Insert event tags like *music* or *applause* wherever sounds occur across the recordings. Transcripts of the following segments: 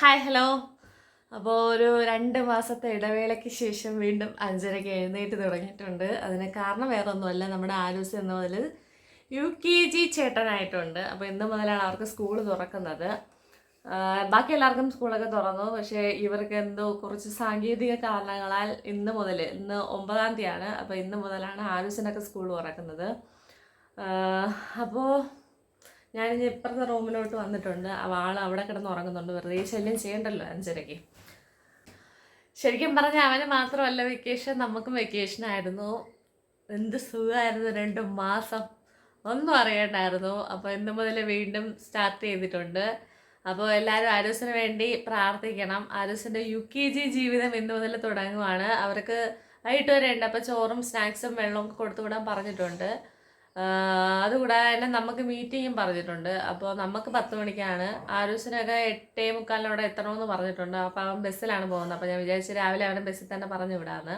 Hi hello അപ്പോൾ ഒരു രണ്ട് മാസത്തെ ഇടവേളയ്ക്ക് ശേഷം വീണ്ടും അഞ്ചരയ്ക്ക് എഴുന്നേറ്റ് തുടങ്ങിയിട്ടുണ്ട്. അതിന് കാരണം വേറെ ഒന്നുമല്ല നമ്മുടെ ആലൂസ് എന്ന മുതൽ യു കെ ജി ചേട്ടനായിട്ടുണ്ട്. അപ്പോൾ ഇന്ന് മുതലാണ് അവർക്ക് സ്കൂൾ തുറക്കുന്നത്. ബാക്കി എല്ലാവർക്കും സ്കൂളൊക്കെ തുറന്നു. പക്ഷേ ഇവർക്ക് എന്തോ കുറച്ച് സാങ്കേതിക കാരണങ്ങളാൽ ഇന്ന് മുതൽ ഇന്ന് ഒമ്പതാം തീയതിയാണ്. അപ്പോൾ ഇന്ന് മുതലാണ് ആലൂസിനൊക്കെ സ്കൂൾ തുറക്കുന്നത്. അപ്പോൾ ഞാനിനി ഇപ്പുറത്തെ റൂമിലോട്ട് വന്നിട്ടുണ്ട്. ആൾ അവിടെ കിടന്ന് ഉറങ്ങുന്നുണ്ട്. വെറുതെ ശല്യം ചെയ്യണ്ടല്ലോ അഞ്ചരയ്ക്ക് ശരിക്കും പറഞ്ഞാൽ അവന് മാത്രമല്ല വെക്കേഷൻ നമുക്കും വെക്കേഷൻ ആയിരുന്നു. എന്ത് സുഖമായിരുന്നു രണ്ട് മാസം. ഒന്നും അറിയണ്ടായിരുന്നു. അപ്പോൾ ഇന്ന് മുതൽ വീണ്ടും സ്റ്റാർട്ട് ചെയ്തിട്ടുണ്ട്. അപ്പോൾ എല്ലാവരും ആരോസിന് വേണ്ടി പ്രാർത്ഥിക്കണം. ആരോസിന്റെ യു കെ ജി ജീവിതം ഇന്ന് മുതൽ തുടങ്ങുവാണ്. അവർക്ക് വൈകിട്ട് വരെ ഉണ്ട് അപ്പോൾ ചോറും സ്നാക്സും വെള്ളവും കൊടുത്തു വിടാൻ പറഞ്ഞിട്ടുണ്ട്. അതുകൂടാതെ തന്നെ നമുക്ക് മീറ്റിങ്ങും പറഞ്ഞിട്ടുണ്ട്. അപ്പോൾ നമുക്ക് പത്ത് മണിക്കാണ്. ആരൂസിനൊക്കെ എട്ടേ മുക്കാലിനോടെ എത്തണമെന്ന് പറഞ്ഞിട്ടുണ്ട്. അപ്പോൾ അവൻ ബസ്സിലാണ് പോകുന്നത്. അപ്പോൾ ഞാൻ വിചാരിച്ചു രാവിലെ അവനെ ബസ്സിൽ തന്നെ പറഞ്ഞു വിടാമെന്ന്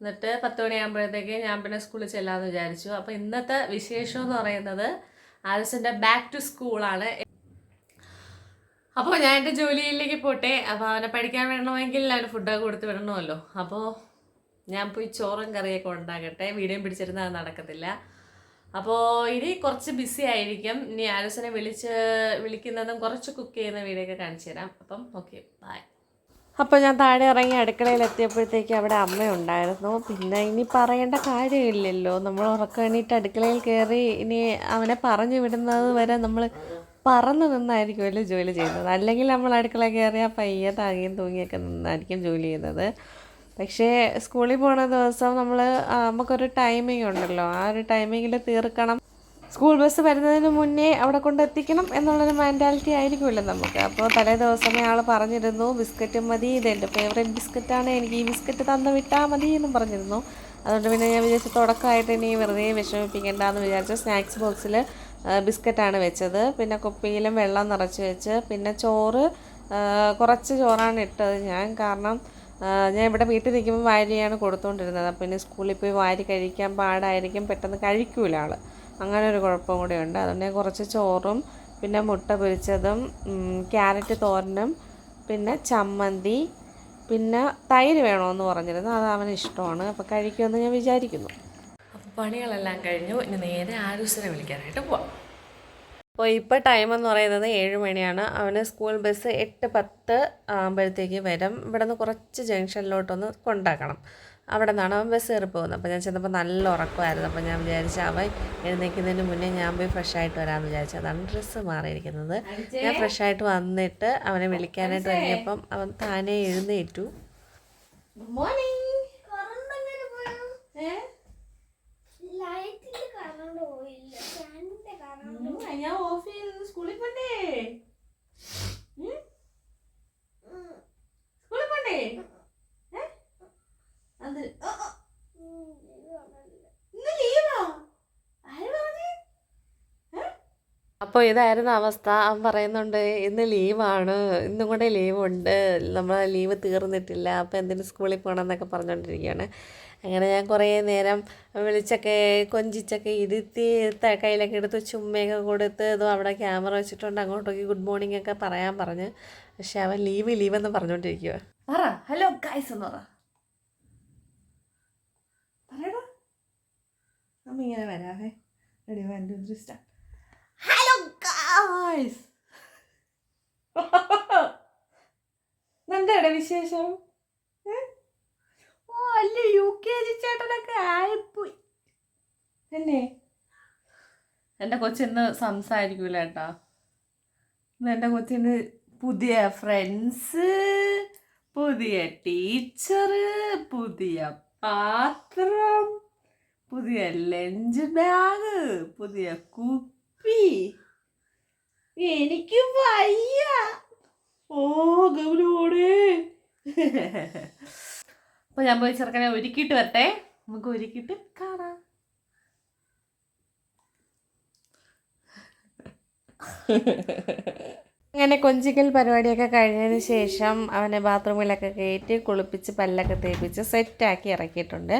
എന്നിട്ട് പത്ത് മണിയാകുമ്പോഴത്തേക്ക് ഞാൻ പിന്നെ സ്കൂളിൽ ചെല്ലാമെന്ന് വിചാരിച്ചു. അപ്പോൾ ഇന്നത്തെ വിശേഷം എന്ന് പറയുന്നത് ആരൂസിന്റെ ബാക്ക് ടു സ്കൂളാണ് അപ്പോൾ ഞാൻ എന്റെ ജോലിയിലേക്ക് പോട്ടെ. അപ്പോൾ അവനെ പഠിക്കാൻ വേണമെങ്കിൽ അവന് ഫുഡൊക്കെ കൊടുത്ത് വിടണമല്ലോ. അപ്പോൾ ഞാൻ പോയി ചോറും കറിയൊക്കെ ഉണ്ടാക്കട്ടെ. വീഡിയോ പിടിച്ചിരുന്നാൽ നടക്കത്തില്ല. അപ്പോൾ ഇനി കുറച്ച് ബിസി ആയിരിക്കും. ഇനി ആലോചന വിളിച്ച് വിളിക്കുന്നതും കുറച്ച് കുക്ക് ചെയ്യുന്ന വീഡിയോ ഒക്കെ കാണിച്ചു തരാം. അപ്പം ഓക്കെ ബായ് അപ്പോൾ ഞാൻ താഴെ ഇറങ്ങി അടുക്കളയിൽ എത്തിയപ്പോഴത്തേക്ക് അവിടെ അമ്മയുണ്ടായിരുന്നു. പിന്നെ ഇനി പറയേണ്ട കാര്യമില്ലല്ലോ. നമ്മൾ ഉറക്കം അടുക്കളയിൽ കയറി ഇനി അവനെ പറഞ്ഞു വിടുന്നത് വരെ നമ്മൾ പറന്ന് നിന്നായിരിക്കുമല്ലോ ജോലി ചെയ്യുന്നത്. അല്ലെങ്കിൽ നമ്മൾ അടുക്കള കയറിയാൽ പയ്യെ താങ്ങിയും തൂങ്ങിയൊക്കെ നിന്നായിരിക്കും ജോലി ചെയ്യുന്നത്. പക്ഷേ സ്കൂളിൽ പോണ ദിവസം നമ്മൾ നമുക്കൊരു ടൈമിംഗ് ഉണ്ടല്ലോ. ആ ഒരു ടൈമിങ്ങിൽ തീർക്കണം. സ്കൂൾ ബസ് വരുന്നതിന് മുന്നേ അവിടെ കൊണ്ട് എത്തിക്കണം എന്നുള്ളൊരു മെന്റാലിറ്റി ആയിരിക്കുമല്ലോ നമുക്ക്. അപ്പോൾ തലേ ദിവസമേ ആൾ പറഞ്ഞിരുന്നു ബിസ്ക്കറ്റ് മതി ഇത് എന്റെ ഫേവറേറ്റ് ബിസ്ക്കറ്റാണ് എനിക്ക് ഈ ബിസ്ക്കറ്റ് തന്നു വിട്ടാൽ മതി എന്നും പറഞ്ഞിരുന്നു. അതുകൊണ്ട് പിന്നെ ഞാൻ വിചാരിച്ചു തുടക്കമായിട്ട് ഇനി വെറുതെ വിഷമിപ്പിക്കേണ്ടെന്ന് വിചാരിച്ച സ്നാക്സ് ബോക്സിൽ ബിസ്ക്കറ്റാണ് വെച്ചത്. പിന്നെ കുപ്പിയിലും വെള്ളം നിറച്ച് വെച്ച് പിന്നെ ചോറ് കുറച്ച് ചോറാണ് ഇട്ടത് ഞാൻ. കാരണം ഞാൻ ഇവിടെ വീട്ടിൽ നിൽക്കുമ്പോൾ വാരിയാണ് കൊടുത്തുകൊണ്ടിരുന്നത് അപ്പോൾ ഇനി സ്കൂളിൽ പോയി വാരി കഴിക്കാൻ പാടായിരിക്കും. പെട്ടെന്ന് കഴിക്കൂല ആൾ. അങ്ങനെ ഒരു കുഴപ്പം കൂടെ ഉണ്ട്. അതുകൊണ്ട് ഞാൻ കുറച്ച് ചോറും പിന്നെ മുട്ട പൊരിച്ചതും ക്യാരറ്റ് തോരനും പിന്നെ ചമ്മന്തി പിന്നെ തൈര് വേണമെന്ന് പറഞ്ഞിരുന്നു. അത് അവന് ഇഷ്ടമാണ്. അപ്പോൾ കഴിക്കുമെന്ന് ഞാൻ വിചാരിക്കുന്നു. അപ്പോൾ പണികളെല്ലാം കഴിഞ്ഞു. ഇനി നേരെ ആരൂസിനെ വിളിക്കാനായിട്ട് പോവാം. അപ്പോൾ ഇപ്പോൾ ടൈം എന്ന് പറയുന്നത് ഏഴ് മണിയാണ്. അവന് സ്കൂൾ ബസ് എട്ട് പത്ത് ആകുമ്പോഴത്തേക്ക് വരും. ഇവിടെ നിന്ന് കുറച്ച് ജംഗ്ഷനിലോട്ടൊന്ന് കൊണ്ടാക്കണം. അവിടെ നിന്നാണ് അവൻ ബസ് കയറി പോകുന്നത്. അപ്പോൾ ഞാൻ ചെന്നപ്പോൾ നല്ല ഉറക്കമായിരുന്നു. അപ്പോൾ ഞാൻ വിചാരിച്ച അവൻ എഴുന്നേൽക്കുന്നതിന് മുന്നേ ഞാൻ പോയി ഫ്രഷ് ആയിട്ട് വരാമെന്ന് വിചാരിച്ചു. അതാണ് ഡ്രസ്സ് മാറിയിരിക്കുന്നത്. ഞാൻ ഫ്രഷ് ആയിട്ട് വന്നിട്ട് അവനെ വിളിക്കാനായിട്ട് തുടങ്ങിയപ്പം അവൻ താനേ എഴുന്നേറ്റു. കറണ്ട് പോയില്ല. കറണ്ട് ഞാൻ ഓഫ് ചെയ്തത് സ്കൂളിൽ പോണ്ടേ? സ്കൂളിൽ പോണ്ടേ? അത് ഓ, ഓ, ഇന്ന് ലീവാ ആര് പറഞ്ഞേ? അപ്പോൾ ഇതായിരുന്നു അവസ്ഥ. അവൻ പറയുന്നുണ്ട് ഇന്ന് ലീവാണ് ഇന്നും കൂടെ ലീവുണ്ട് നമ്മൾ ലീവ് തീർന്നിട്ടില്ല. അപ്പോൾ എന്തിനു സ്കൂളിൽ പോകണം എന്നൊക്കെ പറഞ്ഞുകൊണ്ടിരിക്കുകയാണ് അങ്ങനെ ഞാൻ കുറേ നേരം വിളിച്ചൊക്കെ കൊഞ്ചിച്ചൊക്കെ ഇരുത്തി കയ്യിലൊക്കെ എടുത്ത് ചുമ്മയൊക്കെ കൊടുത്ത് ഇതും അവിടെ ക്യാമറ വെച്ചിട്ടുണ്ട്. അങ്ങോട്ടൊക്കെ ഗുഡ് മോർണിംഗ് ഒക്കെ പറയാൻ പറഞ്ഞ്. പക്ഷെ അവൻ ലീവ് ലീവ് എന്ന് പറഞ്ഞുകൊണ്ടിരിക്കുക പറ. ഹലോ ഗൈസ് എന്ന് പറ. ഇങ്ങനെ വരാതെ റെഡി ഹലോ ഗായ്സ് എന്താണ് *laughs* വിശേഷം? അല്ല യു കെ ജി ചേട്ടനൊക്കെ ആയിപ്പോയി. എന്നെ എന്റെ കൊച്ചിന്ന് സംസാരിക്കൂല ഏട്ടാ എന്റെ കൊച്ചിന് പുതിയ ഫ്രണ്ട്സ് പുതിയ ടീച്ചർ പുതിയ പാത്രം പുതിയ ലഞ്ച് ബാഗ് പുതിയ കുപ്പി. എനിക്ക് വയ്യ. ഓ ഗൗരവോടെ. *laughs* അപ്പൊ ഞാൻ പോയി ചെറുക്കനെ ഒരുക്കിയിട്ട് വരട്ടെ. നമുക്ക് ഒരുക്കിയിട്ട് കാണാം. അങ്ങനെ കൊഞ്ചിക്കൽ പരിപാടിയൊക്കെ കഴിഞ്ഞതിന് ശേഷം അവനെ ബാത്റൂമിലൊക്കെ കയറ്റി കുളിപ്പിച്ച് പല്ലൊക്കെ തേപ്പിച്ച് സെറ്റാക്കി ഇറക്കിയിട്ടുണ്ട്.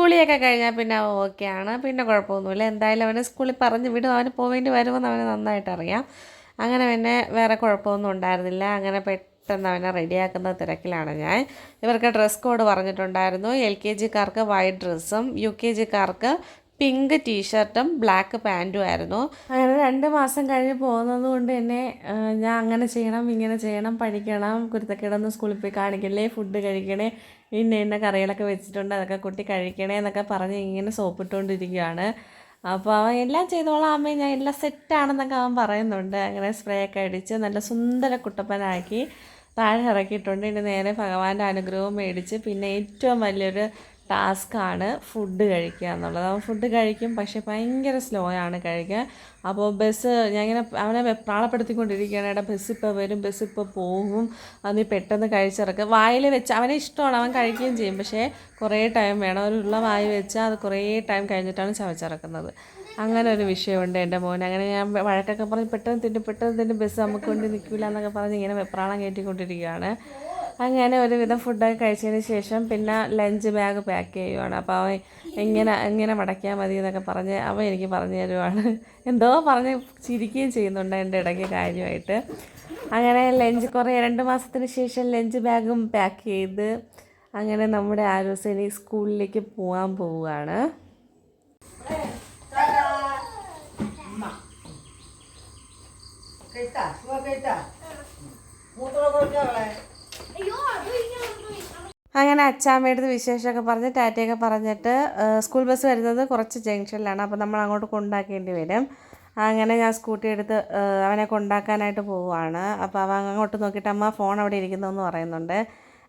കുളിയൊക്കെ കഴിഞ്ഞാൽ പിന്നെ അവൻ ഓക്കെയാണ് പിന്നെ കുഴപ്പമൊന്നുമില്ല. എന്തായാലും അവനെ സ്കൂളിൽ പറഞ്ഞ് വിടും. അവന് പോവേണ്ടി വരുമെന്ന് അവന് നന്നായിട്ട് അറിയാം അങ്ങനെ പിന്നെ വേറെ കുഴപ്പമൊന്നും ഉണ്ടായിരുന്നില്ല. അങ്ങനെ പെട്ടെന്ന് അവനെ റെഡിയാക്കുന്ന തിരക്കിലാണ് ഞാൻ. ഇവർക്ക് ഡ്രസ് കോഡ് പറഞ്ഞിട്ടുണ്ടായിരുന്നു. എൽ കെ ജിക്കാർക്ക് വൈറ്റ് ഡ്രസ്സും യു കെ ജിക്കാർക്ക് പിങ്ക് ടീഷർട്ടും ബ്ലാക്ക് പാന്റും ആയിരുന്നു. അങ്ങനെ രണ്ട് മാസം കഴിഞ്ഞ് പോകുന്നത് കൊണ്ട് തന്നെ ഞാൻ അങ്ങനെ ചെയ്യണം ഇങ്ങനെ ചെയ്യണം പഠിക്കണം കുരുത്തക്കിടന്ന് സ്കൂളിൽ പോയി കാണിക്കണേ ഫുഡ് കഴിക്കണേ ഇന്ന ഇന്ന കറികളൊക്കെ വെച്ചിട്ടുണ്ട് അതൊക്കെ കുട്ടി കഴിക്കണേ എന്നൊക്കെ പറഞ്ഞ് ഇങ്ങനെ സോപ്പിട്ടുകൊണ്ടിരിക്കുകയാണ് അപ്പോൾ അവൻ എല്ലാം ചെയ്തോളാം അമ്മേ ഞാൻ എല്ലാം സെറ്റാണെന്നൊക്കെ അവൻ പറയുന്നുണ്ട്. അങ്ങനെ സ്പ്രേ ഒക്കെ അടിച്ച് നല്ല സുന്ദര കുട്ടപ്പനാക്കി. താഴെ ഇറക്കിയിട്ടുണ്ട്. ഇനി നേരെ ഭഗവാന്റെ അനുഗ്രഹവും മേടിച്ച് പിന്നെ ഏറ്റവും വലിയൊരു ടാസ്ക്കാണ് ഫുഡ് കഴിക്കുക എന്നുള്ളത്. അവൻ ഫുഡ് കഴിക്കും പക്ഷേ ഭയങ്കര സ്ലോ ആണ് കഴിക്കുക അപ്പോൾ ബസ് ഞാൻ ഇങ്ങനെ അവനെ വെപ്രാളപ്പെടുത്തിക്കൊണ്ടിരിക്കുകയാണ് എടാ ബസ് ഇപ്പോൾ വരും ബസ് ഇപ്പോൾ പോകും. അത് പെട്ടെന്ന് കഴിച്ചിറക്കുക വായിൽ വെച്ച് അവനെ ഇഷ്ടമാണ് അവൻ കഴിക്കുകയും ചെയ്യും. പക്ഷേ കുറേ ടൈം വേണം. ഒരു ഉള്ള വായി വെച്ചാൽ അത് കുറേ ടൈം കഴിഞ്ഞിട്ടാണ് ചവച്ചിറക്കുന്നത്. അങ്ങനെ ഒരു വിഷയമുണ്ട് എന്റെ മോൻ അങ്ങനെ ഞാൻ വഴക്കൊക്കെ പറഞ്ഞ് പെട്ടെന്ന് തിന്നു പെട്ടെന്ന് തിന്നു ബസ് നമുക്ക് കൊണ്ട് നിൽക്കില്ല എന്നൊക്കെ പറഞ്ഞ് ഇങ്ങനെ വെപ്രാളം കയറ്റിക്കൊണ്ടിരിക്കുകയാണ്. അങ്ങനെ ഒരുവിധം ഫുഡൊക്കെ കഴിച്ചതിന് ശേഷം പിന്നെ ലഞ്ച് ബാഗ് പാക്ക് ചെയ്യുവാണ്. അപ്പോൾ അവൻ എങ്ങനെ എങ്ങനെ മടക്കിയാൽ മതി എന്നൊക്കെ പറഞ്ഞ് അവൻ എനിക്ക് പറഞ്ഞു തരുവാണ്. എന്തോ പറഞ്ഞ് ചിരിക്കുകയും ചെയ്യുന്നുണ്ട് എന്റെ ഇടയ്ക്ക് കാര്യമായിട്ട്. അങ്ങനെ ലഞ്ച് കുറേ രണ്ട് മാസത്തിന് ശേഷം ലഞ്ച് ബാഗും പാക്ക് ചെയ്ത് അങ്ങനെ നമ്മുടെ ആരോസിനി സ്കൂളിലേക്ക് പോകാൻ പോവുകയാണ്. കഴിച്ചാ സുഖം കഴിച്ചാ മൂത്രം കൊടുക്കാളെ അയ്യോ അത് ഇങ്ങനെ അങ്ങനെ അച്ചാമ്മയുടെ വിശേഷമൊക്കെ പറഞ്ഞ് ടാറ്റയൊക്കെ പറഞ്ഞിട്ട് സ്കൂൾ ബസ് വരുന്നത് കുറച്ച് ജംഗ്ഷനിലാണ്. അപ്പോൾ നമ്മൾ അങ്ങോട്ട് കൊണ്ടാക്കേണ്ടി വരും. അങ്ങനെ ഞാൻ സ്കൂട്ടി എടുത്ത് അവനെ കൊണ്ടാക്കാനായിട്ട് പോവുകയാണ് അപ്പോൾ അവൻ അങ്ങോട്ട് നോക്കിയിട്ട് അമ്മ ഫോൺ അവിടെ ഇരിക്കുന്നതെന്ന് പറയുന്നുണ്ട്.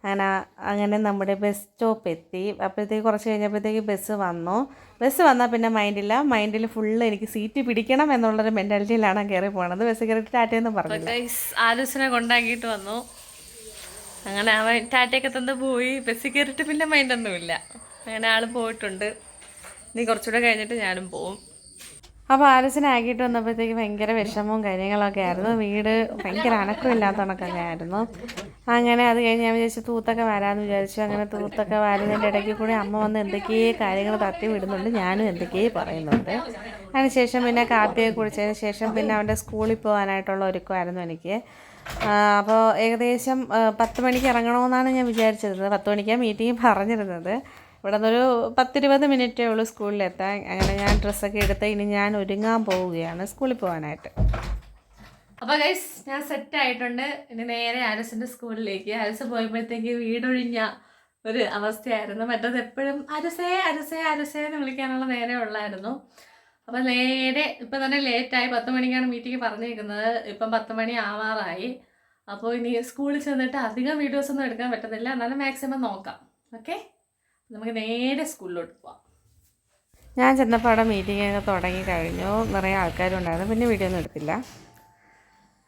അങ്ങനെ അങ്ങനെ നമ്മുടെ ബസ് സ്റ്റോപ്പ് എത്തി അപ്പോഴത്തേക്ക് കുറച്ച് കഴിഞ്ഞപ്പോഴത്തേക്ക് ബസ് വന്നു. ബസ് വന്നാൽ പിന്നെ മൈൻഡില്ല. മൈൻഡിൽ ഫുള്ള് എനിക്ക് സീറ്റ് പിടിക്കണം എന്നുള്ളൊരു മെന്റാലിറ്റിയിലാണ് കയറി പോകണത് ബസ് കയറിയിട്ട് ടാറ്റയെന്ന് പറഞ്ഞു ആലോചന കൊണ്ടാക്കിയിട്ട് വന്നു. അങ്ങനെ അവൻ ടാറ്റയൊക്കെ തന്ന് പോയി. ബസ്സിൽ കയറിയിട്ട് പിന്നെ മൈൻഡൊന്നുമില്ല അങ്ങനെ ആൾ പോയിട്ടുണ്ട്. ഇനി കുറച്ചുകൂടെ കഴിഞ്ഞിട്ട് ഞാനും പോവും. അപ്പോൾ ആലസിനെ ആക്കിയിട്ട് വന്നപ്പോഴത്തേക്ക് ഭയങ്കര വിഷമവും കാര്യങ്ങളൊക്കെ ആയിരുന്നു. വീട് ഭയങ്കര അനക്കമില്ലാത്ത കണക്കൊക്കെ ആയിരുന്നു. അങ്ങനെ അത് കഴിഞ്ഞ് ഞാൻ വിചാരിച്ചു തൂത്തൊക്കെ വരാമെന്ന് വിചാരിച്ചു. അങ്ങനെ തൂത്തൊക്കെ വരുന്നതിന്റെ ഇടയ്ക്ക് കൂടി അമ്മ വന്ന് എന്തൊക്കെയോ കാര്യങ്ങൾ തട്ടി വിടുന്നുണ്ട്. ഞാനും എന്തൊക്കെയോ പറയുന്നുണ്ട്. അതിനുശേഷം പിന്നെ കാപ്പിയൊക്കെ കുടിച്ചതിന് ശേഷം പിന്നെ അവന്റെ സ്കൂളിൽ പോകാനായിട്ടുള്ള ഒരുക്കമായിരുന്നു എനിക്ക്. അപ്പോൾ ഏകദേശം പത്ത് മണിക്ക് ഇറങ്ങണമെന്നാണ് ഞാൻ വിചാരിച്ചിരുന്നത്. പത്ത് മണിക്കാണ് മീറ്റിംഗ് പറഞ്ഞിരുന്നത്. ഇവിടെ നിന്നൊരു പത്തിരുപത് മിനിറ്റേ ഉള്ളൂ സ്കൂളിലെത്താൻ. അങ്ങനെ ഞാൻ ഡ്രസ്സൊക്കെ എടുത്ത് ഇനി ഞാൻ ഒരുങ്ങാൻ പോവുകയാണ് സ്കൂളിൽ പോകാനായിട്ട് അപ്പോൾ ഗൈസ് ഞാൻ സെറ്റ് ആയിട്ടുണ്ട്. ഇനി നേരെ ആരസിന്റെ സ്കൂളിലേക്ക്. അരസ് പോയപ്പോഴത്തേക്ക് വീടൊഴിഞ്ഞ ഒരു അവസ്ഥയായിരുന്നു. മറ്റത് എപ്പോഴും അരസേ അരസേ അരസേ എന്ന് വിളിക്കാനുള്ള നേരെ ഉള്ളായിരുന്നു. അപ്പോൾ നേരെ ഇപ്പം തന്നെ ലേറ്റായി പത്ത് മണിക്കാണ് മീറ്റിംഗ് പറഞ്ഞിരിക്കുന്നത് ഇപ്പം പത്ത് മണി ആവാറായി. അപ്പോൾ ഇനി സ്കൂളിൽ ചെന്നിട്ട് അധികം വീഡിയോസ് ഒന്നും എടുക്കാൻ പറ്റുന്നില്ല. എന്നാലും മാക്സിമം നോക്കാം. ഓക്കെ നമുക്ക് നേരെ സ്കൂളിലോട്ട് പോവാം. ഞാൻ ചെന്നപ്പോൾ അവിടെ മീറ്റിംഗ് ഒക്കെ തുടങ്ങി കഴിഞ്ഞു. നിറയെ ആൾക്കാരുണ്ടായിരുന്നു. പിന്നെ വീഡിയോ ഒന്നും എടുത്തില്ല.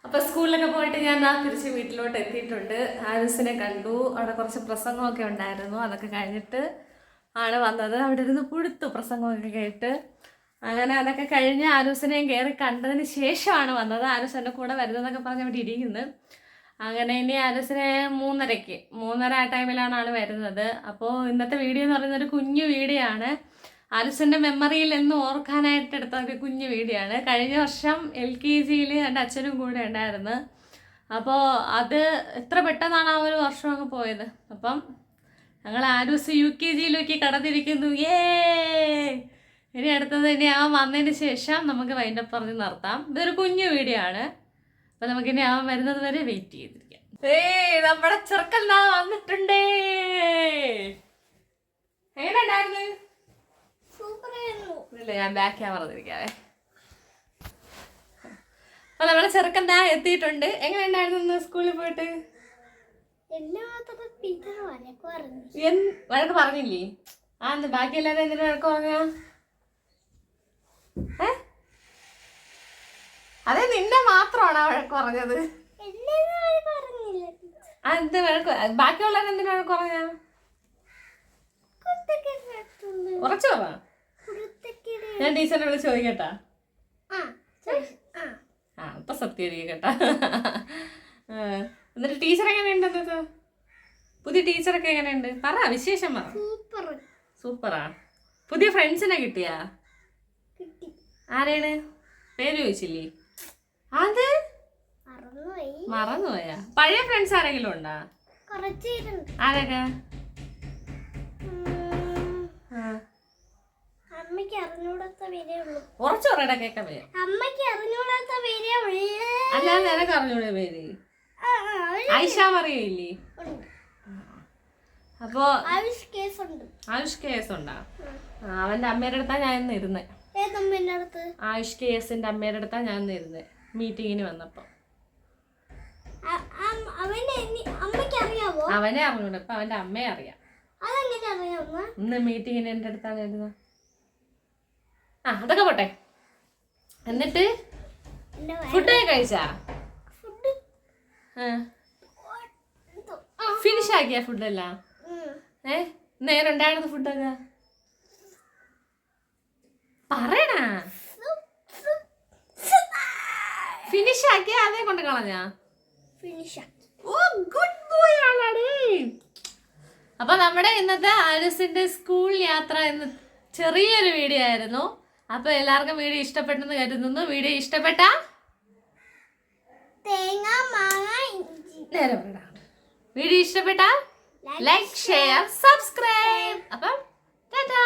അപ്പോൾ സ്കൂളിലൊക്കെ പോയിട്ട് ഞാൻ ആ തിരിച്ച് വീട്ടിലോട്ട് എത്തിയിട്ടുണ്ട്. ആരിസിനെ കണ്ടു. അവിടെ കുറച്ച് പ്രസംഗമൊക്കെ ഉണ്ടായിരുന്നു. അതൊക്കെ കഴിഞ്ഞിട്ട് ആണ് വന്നത്. അവിടെ ഇരുന്ന് പുഴുത്തു പ്രസംഗമൊക്കെ കേട്ട്. അങ്ങനെ അതൊക്കെ കഴിഞ്ഞ് ആരൂസിനെയും കയറി കണ്ടതിന് ശേഷമാണ് വന്നത്. ആരൂസ് എന്റെ കൂടെ വരുന്നതെന്നൊക്കെ പറഞ്ഞ് അവിടെ ഇരിക്കുന്നത് അങ്ങനെ ഇനി ആലസിന് മൂന്നരയ്ക്ക്. മൂന്നര ആ ടൈമിലാണ് ആൾ വരുന്നത്. അപ്പോൾ ഇന്നത്തെ വീഡിയോ എന്ന് പറയുന്നത് ഒരു കുഞ്ഞു വീഡിയോ ആണ്. ആലസിന്റെ മെമ്മറിയിൽ എന്ന് ഓർക്കാനായിട്ട് എടുത്ത ഒരു കുഞ്ഞു വീഡിയോ ആണ്. കഴിഞ്ഞ വർഷം എൽ കെ ജിയിൽ എന്റെ അച്ഛനും കൂടെ ഉണ്ടായിരുന്നു. അപ്പോൾ അത് എത്ര പെട്ടെന്നാണ് ആ ഒരു വർഷമൊക്കെ പോയത്. അപ്പം ഞങ്ങൾ ആരൂസ് യു കെ ജിയിലേക്ക് കടന്നിരിക്കുന്നു. ഏ ഇനി അടുത്തത് ഇനി ആ വന്നതിന് ശേഷം നമുക്ക് വൈൻഡപ്പ് പറഞ്ഞ് നിർത്താം. ഇതൊരു കുഞ്ഞു വീഡിയോ ആണ്. അപ്പൊ നമുക്കിനി അവൻ വരുന്നത് വരെ വെയിറ്റ് ചെയ്തിരിക്കാം. ഏയ് നമ്മുടെ ചെറുക്കൻ നാ വന്നിട്ടുണ്ടേ. എങ്ങനെയുണ്ടായിരുന്നു? സൂപ്പറായിരുന്നു. ഇല്ല ഞാൻ ബാക്ക് ക്യാമറ തിരിക്കാവേ അപ്പൊ നമ്മുടെ ചെറുക്കൻ നാ എത്തിയിട്ടുണ്ട്. എങ്ങനെയുണ്ടായിരുന്നു ഉണ്ടായിരുന്നു സ്കൂളിൽ പോയിട്ട്? വഴക്ക് പറഞ്ഞില്ലേ? ആ എന്താ ബാക്കി എല്ലാവരും എന്തിനു വഴക്ക് പറഞ്ഞ? ഏ? അതെ നിന്നെ മാത്രമാണ് വഴക്ക് പറഞ്ഞത് എന്ത് വഴക്ക് ബാക്കിയുള്ളവർ എന്തിനു വഴക്ക് പറഞ്ഞ ഉറച്ചു പറ ഞാൻ ടീച്ചറിനെ വിളിച്ച് ചോദിക്കട്ടാ. ആ ഇപ്പൊ സത്യം കേട്ടാ എന്നിട്ട് ടീച്ചർ എങ്ങനെയുണ്ട് എന്നിട്ട്? പുതിയ ടീച്ചറൊക്കെ എങ്ങനെയുണ്ട്? പറ വിശേഷം പറ. സൂപ്പറാ. പുതിയ ഫ്രണ്ട്സിനെ കിട്ടിയാ? കിട്ടി. ആരെയാണ് പേര് ചോദിച്ചില്ലേ? അത്? മറന്നുപോയി. പഴയ ഫ്രണ്ട്സ് ആരെങ്കിലും ഉണ്ടാ? ആരൊക്കെ? അമ്മയ്ക്ക് അറിഞ്ഞൂടാത്ത പേരേ ഉള്ളൂ. കുറച്ച് പറയടാ കേക്കാൻ പേര് അമ്മയ്ക്ക് അറിഞ്ഞൂടാത്ത പേരേ ഉള്ളൂ. അല്ല നിനക്ക് അറിഞ്ഞൂടെ പേര്? ഐഷ മറിയില്ലേ. അപ്പോ ആയുഷ് കേസ് ഉണ്ട്. ആയുഷ് കേസ് ഉണ്ടാ അവന്റെ അമ്മയുടെ അടുത്താ ഞാൻ ഇരുന്നേ. ആയുഷ് കെ എസിന്റെ അമ്മയുടെ അടുത്താ ഞാൻ ഇരുന്നേ. മീറ്റിങ്ങിന് വന്നപ്പോ. അ- അം- അവന്റെ എനി- അമ്മയ്ക്ക് അറിയാവോ? അവനെ അറിഞ്ഞൂടെ ഇപ്പൊ അവന്റെ അമ്മയെ അറിയാം. ഇന്ന് മീറ്റിങ്ങിന് എന്റെ അടുത്താണ് ഇരുന്നത് ആ അതൊക്കെ പോട്ടെ. എന്നിട്ട് ഫുഡൊക്കെ ഫുഡ് കഴിച്ചാ? ഫിനിഷ് ആക്കിയ ഫുഡെല്ലാം ഏ നേരം ഉണ്ടായിരുന്നു ഫുഡൊക്കെ പറയണ ഫിനിഷ് ആക്കി അതേ കൊണ്ട് കളഞ്ഞാ? ഫിനിഷ് ഓ ഗുഡ് ബോയ് ആണാടേ. അപ്പൊ നമ്മുടെ ഇന്നത്തെ അനുസിന്റെ സ്കൂൾ യാത്ര എന്ന ചെറിയൊരു വീഡിയോ ആയിരുന്നു. അപ്പൊ എല്ലാവർക്കും വീഡിയോ ഇഷ്ടപ്പെട്ടെന്ന് കരുതുന്നു. വീഡിയോ ഇഷ്ടപ്പെട്ട? തേങ്ങ മാങ്ങ നേരെ വീഡിയോ ഇഷ്ടപ്പെട്ട? ലൈക്ക് ഷെയർ സബ്സ്ക്രൈബ് അപ്പം ടാറ്റാ.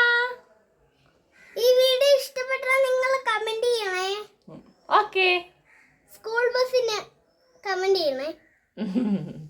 ഈ വീഡിയോ ഇഷ്ടപ്പെട്ടാൽ നിങ്ങൾ കമന്റ് ചെയ്യണേ. ഓക്കേ. സ്കൂൾ ബസ്സിന് കമന്റ് ചെയ്യണേ. *laughs*